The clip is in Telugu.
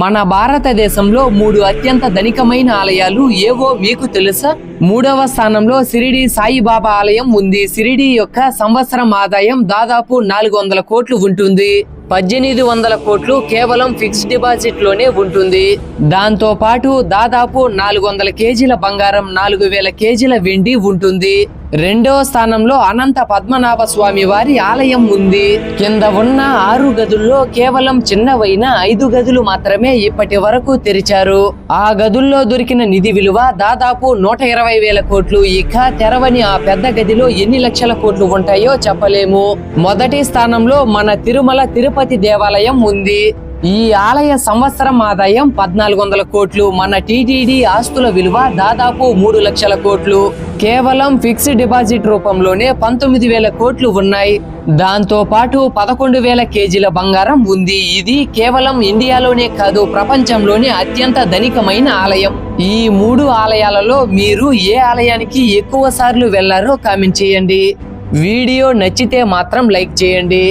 మన భారతదేశంలో మూడు అత్యంత ధనికమైన ఆలయాలు ఏవో మీకు తెలుసా? మూడవ స్థానంలో సిరిడి సాయిబాబా ఆలయం ఉంది. సిరిడి యొక్క సంవత్సరం ఆదాయం దాదాపు నాలుగు వందల కోట్లు ఉంటుంది. పద్దెనిమిది వందల కోట్లు కేవలం ఫిక్స్డ్ డిపాజిట్లోనే ఉంటుంది. దాంతో పాటు దాదాపు నాలుగు వందల కేజీల బంగారం నాలుగు వేల కేజీల వెండి ఉంటుంది. రెండవ స్థానంలో అనంత పద్మనాభ స్వామి వారి ఆలయం ఉంది. కింద ఉన్న ఆరు గదుల్లో కేవలం చిన్నవైన ఐదు గదులు మాత్రమే ఇప్పటి వరకు తెరిచారు. ఆ గదుల్లో దొరికిన నిధి విలువ దాదాపు నూట ఇరవై వేల కోట్లు. ఇక తెరవని ఆ పెద్ద గదిలో ఎన్ని లక్షల కోట్లు ఉంటాయో చెప్పలేము. మొదటి స్థానంలో మన తిరుమల తిరుపతి దేవాలయం ఉంది. ఈ ఆలయ సంవత్సరం ఆదాయం పద్నాలుగు వందల కోట్లు. మన టీటీడీ ఆస్తుల విలువ దాదాపు మూడు లక్షల కోట్లు. కేవలం ఫిక్స్డ్ డిపాజిట్ రూపంలోనే పంతొమ్మిది వేల కోట్లు ఉన్నాయి. దాంతో పాటు పదకొండు వేల కేజీల బంగారం ఉంది. ఇది కేవలం ఇండియాలోనే కాదు ప్రపంచంలోనే అత్యంత ధనికమైన ఆలయం. ఈ మూడు ఆలయాలలో మీరు ఏ ఆలయానికి ఎక్కువ సార్లు వెళ్ళారో కామెంట్ చేయండి. వీడియో నచ్చితే మాత్రం లైక్ చేయండి.